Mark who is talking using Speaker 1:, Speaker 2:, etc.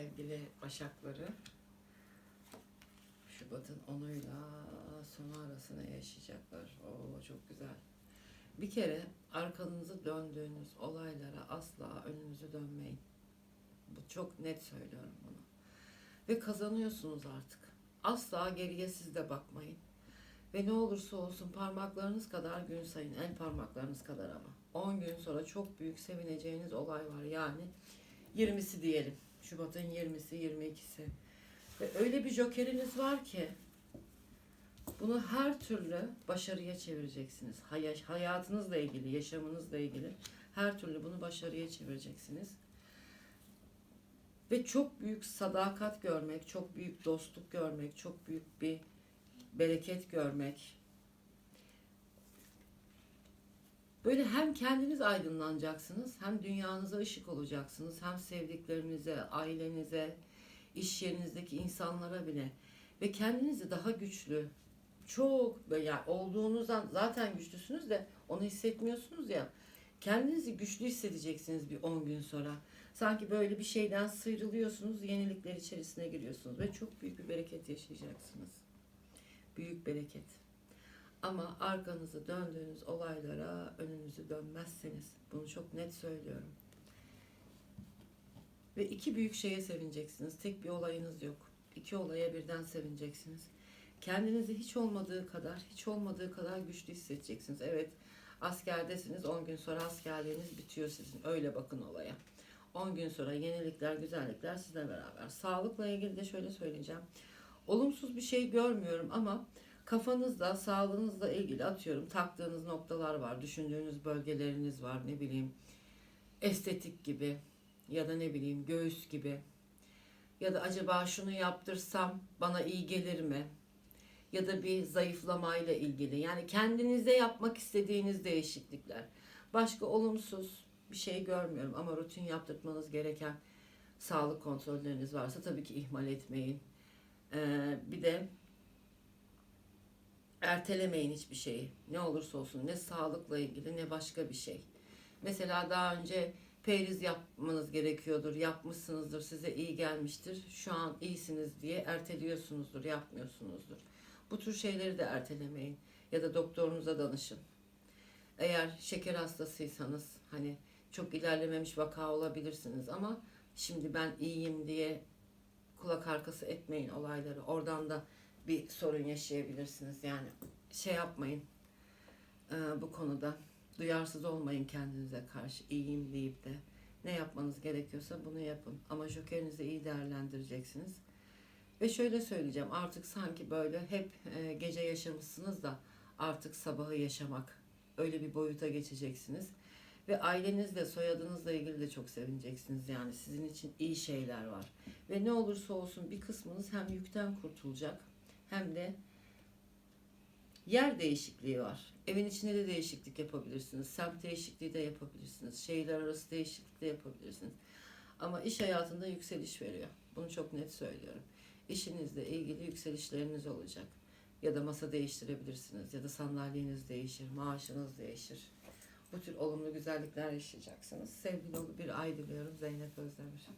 Speaker 1: sevgili Başakları. Şubat'ın 10'uyla sonu arasında yaşayacaklar. Oo çok güzel. Bir kere arkanızı döndüğünüz olaylara asla önünüzü dönmeyin. Bu çok net söylüyorum bunu. Ve kazanıyorsunuz artık. Asla geriye siz de bakmayın. Ve ne olursa olsun parmaklarınız kadar gün sayın. El parmaklarınız kadar ama. 10 gün sonra çok büyük sevineceğiniz olay var. Yani 20'si diyelim. Şubat'ın 20'si, 22'si. Ve öyle bir jokeriniz var ki bunu her türlü başarıya çevireceksiniz. Hay- hayatınızla ilgili, yaşamınızla ilgili her türlü bunu başarıya çevireceksiniz. Ve çok büyük sadakat görmek, çok büyük dostluk görmek, çok büyük bir bereket görmek. Böyle hem kendiniz aydınlanacaksınız, hem dünyanıza ışık olacaksınız, hem sevdiklerinize, ailenize, iş yerinizdeki insanlara bile ve kendinizi daha güçlü, çok yani olduğunuzdan zaten güçlüsünüz de onu hissetmiyorsunuz ya. Kendinizi güçlü hissedeceksiniz bir 10 gün sonra. Sanki böyle bir şeyden sıyrılıyorsunuz, yenilikler içerisine giriyorsunuz ve çok büyük bir bereket yaşayacaksınız. Büyük bereket. Ama arkanızı döndüğünüz olaylara önünüzü dönmezseniz, bunu çok net söylüyorum. Ve iki büyük şeye sevineceksiniz. Tek bir olayınız yok. İki olaya birden sevineceksiniz. Kendinizi hiç olmadığı kadar, hiç olmadığı kadar güçlü hissedeceksiniz. Evet, askerdesiniz. 10 gün sonra askerliğiniz bitiyor sizin. Öyle bakın olaya. 10 gün sonra yenilikler, güzellikler sizle beraber. Sağlıkla ilgili de şöyle söyleyeceğim. Olumsuz bir şey görmüyorum ama kafanızda, sağlığınızla ilgili atıyorum taktığınız noktalar var, düşündüğünüz bölgeleriniz var, ne bileyim estetik gibi ya da ne bileyim göğüs gibi ya da acaba şunu yaptırsam bana iyi gelir mi? Ya da bir zayıflamayla ilgili. Yani kendinize yapmak istediğiniz değişiklikler. Başka olumsuz bir şey görmüyorum ama rutin yaptırmanız gereken sağlık kontrolleriniz varsa tabii ki ihmal etmeyin. Ee, bir de ertelemeyin hiçbir şeyi. Ne olursa olsun ne sağlıkla ilgili ne başka bir şey. Mesela daha önce periz yapmanız gerekiyordur, yapmışsınızdır, size iyi gelmiştir. Şu an iyisiniz diye erteliyorsunuzdur, yapmıyorsunuzdur. Bu tür şeyleri de ertelemeyin ya da doktorunuza danışın. Eğer şeker hastasıysanız hani çok ilerlememiş vaka olabilirsiniz ama şimdi ben iyiyim diye kulak arkası etmeyin olayları. Oradan da bir sorun yaşayabilirsiniz. Yani şey yapmayın e, bu konuda. Duyarsız olmayın kendinize karşı. iyiyim deyip de ne yapmanız gerekiyorsa bunu yapın. Ama jokerinizi iyi değerlendireceksiniz. Ve şöyle söyleyeceğim artık sanki böyle hep e, gece yaşamışsınız da artık sabahı yaşamak öyle bir boyuta geçeceksiniz. Ve ailenizle, soyadınızla ilgili de çok sevineceksiniz. Yani sizin için iyi şeyler var. Ve ne olursa olsun bir kısmınız hem yükten kurtulacak hem de yer değişikliği var. Evin içinde de değişiklik yapabilirsiniz. Semt değişikliği de yapabilirsiniz. Şehirler arası değişiklik de yapabilirsiniz. Ama iş hayatında yükseliş veriyor. Bunu çok net söylüyorum. İşinizle ilgili yükselişleriniz olacak. Ya da masa değiştirebilirsiniz. Ya da sandalyeniz değişir. Maaşınız değişir. Bu tür olumlu güzellikler yaşayacaksınız. Dolu bir ay diliyorum Zeynep Özdemir.